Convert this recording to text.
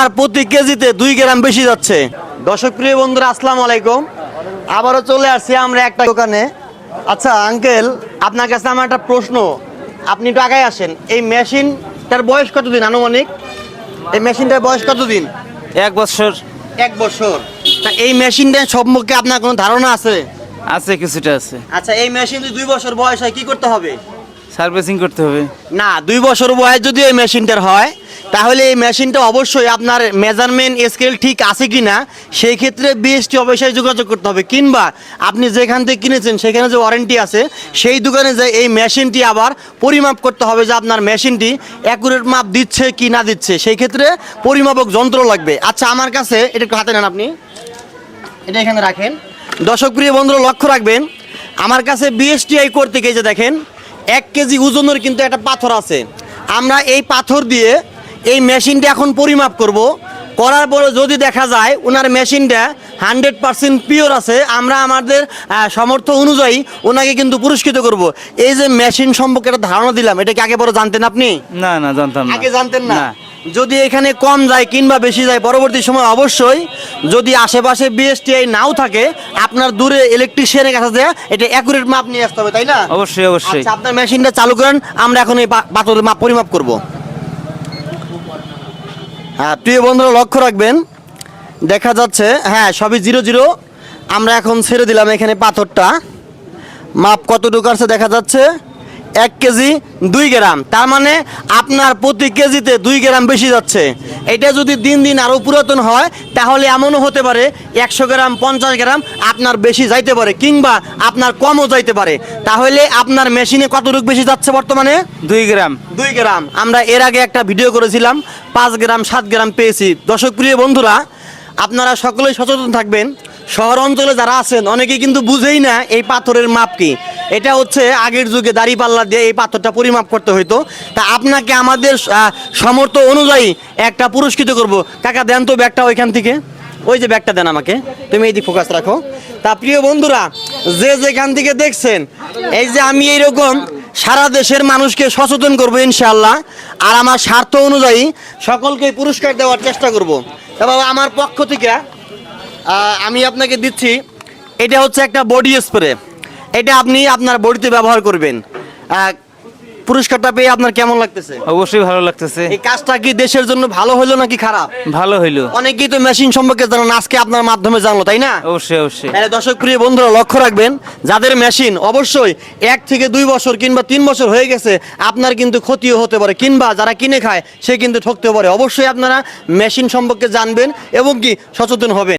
আর প্রতি কেজিতে দুই গ্রাম বেশি যাচ্ছে। দর্শক প্রিয় বন্ধুরা আসসালামু আলাইকুম। আবারও চলে আসছি আমরা একটা দোকানে। আচ্ছা আঙ্কেল আপনার কাছে আমার একটা প্রশ্ন। আপনি একটু আগায় আসেন। এই মেশিনটার বয়স কতদিন আনুমানিক? এই মেশিনটার বয়স কতদিন? এক বছর। এক বছর। তা এই মেশিনটা সম্পর্কে আপনার কোনো ধারণা আছে? আছে কিছুটা আছে। আচ্ছা এই মেশিন দুই বছর বয়স হয় কি করতে হবে? সার্ভিসিং করতে হবে। না দুই বছর বয়স যদি এই মেশিনটার হয় তাহলে এই মেশিনটা অবশ্যই আপনার মেজারমেন্ট স্কেল ঠিক আছে কি না সেই ক্ষেত্রে বিএসটি অবশ্যই যোগাযোগ করতে হবে। কিংবা আপনি যেখান থেকে কিনেছেন, সেখানে যে ওয়ারেন্টি আছে, সেই দোকানে যে এই মেশিনটি আবার পরিমাপ করতে হবে যে আপনার মেশিনটি অ্যাকুরেট মাপ দিচ্ছে কি না দিচ্ছে। সেই ক্ষেত্রে পরিমাপক যন্ত্র লাগবে। আচ্ছা আমার কাছে, এটা একটু হাতে নেন আপনি। এটা এখানে রাখেন। দর্শক প্রিয় বন্ধুরা, লক্ষ্য রাখবেন, আমার কাছে বিএসটিআই করতে গিয়ে যে দেখেন, এক কেজি ওজনের কিন্তু একটা পাথর আছে। আমরা এই পাথর দিয়ে এই মেশিনটা এখন পরিমাপ করব। করার পরে যদি দেখা যায় ওনার মেশিনটা হান্ড্রেড পার্সেন্ট পিওর আছে আমরা আমাদের আহ, সামর্থ্য অনুযায়ী ওনাকে কিন্তু পুরস্কৃত করব। এই যে মেশিন সম্পর্কে একটা ধারণা দিলাম এটা কি আগে বড় জানতেন আপনি? না না জানতাম না। আগে জানতেন না? যদি এখানে কম যায় কিংবা বেশি যায় পরবর্তী সময় অবশ্যই যদি আশেপাশে বিএসটিআই নাও থাকে আপনার দূরে ইলেকট্রিশিয়ানের কাছে যে এটা অ্যাকুরেট মাপ নিয়ে আসতে হবে তাই না? অবশ্যই অবশ্যই। আচ্ছা আপনার মেশিনটা চালু করেন আমরা এখন এই পাথরের মাপ পরিমাপ করব। প্রিয় বন্ধুরা, লক্ষ্য রাখবেন। দেখা যাচ্ছে হ্যাঁ সবই জিরো জিরো। আমরা এখন ছেড়ে দিলাম এখানে পাথরটা। মাপ কতটুকু আছে দেখা যাচ্ছে? এক কেজি দুই গ্রাম। তার মানে আপনার প্রতি কেজিতে দুই গ্রাম বেশি যাচ্ছে। এটা যদি দিন দিন আরও পুরাতন হয় তাহলে এমনও হতে পারে একশো গ্রাম পঞ্চাশ গ্রাম আপনার বেশি যাইতে পারে কিংবা আপনার কমও যাইতে পারে। তাহলে আপনার মেশিনে কতটুকু বেশি যাচ্ছে বর্তমানে? দুই গ্রাম। দুই গ্রাম। আমরা এর আগে একটা ভিডিও করেছিলাম পাঁচ গ্রাম সাত গ্রাম পেয়েছি। দর্শক প্রিয় বন্ধুরা আপনারা সকলেই সচেতন থাকবেন। শহর অঞ্চলে যারা আছেন অনেকে কিন্তু বুঝেই না এই পাথরের মাপ কি। এটা হচ্ছে আগের যুগে দাড়ি পাল্লা দিয়ে এই পাথরটা পরিমাপ করতে হইতো। তা আপনাকে আমাদের সামর্থ্য অনুযায়ী একটা পুরস্কৃত করব। কাকা, দেন তো ব্যাগটা ওইখান থেকে। ওই যে ব্যাগটা দেন আমাকে। তুমি এই দিক ফোকাস রাখো। তা প্রিয় বন্ধুরা, যে যেখান থেকে দেখছেন, এই যে আমি এইরকম সারা দেশের মানুষকে সচেতন করব ইনশাআল্লাহ, আর আমার স্বার্থ অনুযায়ী সকলকে পুরস্কার দেওয়ার চেষ্টা করব। তা বাবা, আমার পক্ষ থেকে আমি আপনাকে দিচ্ছি এটা হচ্ছে একটা বডি স্প্রে এটা আপনি আপনার বডিতে ব্যবহার করবেন। পুরস্কারটা পেয়ে আপনার কেমন লাগতেছে? অবশ্যই ভালো লাগতেছে। এই কাজটা কি দেশের জন্য ভালো হলো নাকি খারাপ? ভালো হইল। অনেকেই তো মেশিন সম্পর্কে জানেন আজকে আপনার মাধ্যমে জানলো তাই না? অবশ্যই অবশ্যই। তাহলে দর্শক প্রিয় বন্ধুরা লক্ষ্য রাখবেন যাদের মেশিন অবশ্যই এক থেকে দুই বছর কিংবা তিন বছর হয়ে গেছে আপনার কিন্তু ক্ষতিও হতে পারে। কিংবা যারা কিনে খায় সে কিন্তু ঠকতে পারে। অবশ্যই আপনারা মেশিন সম্পর্কে জানবেন এবং কি সচেতন হবেন।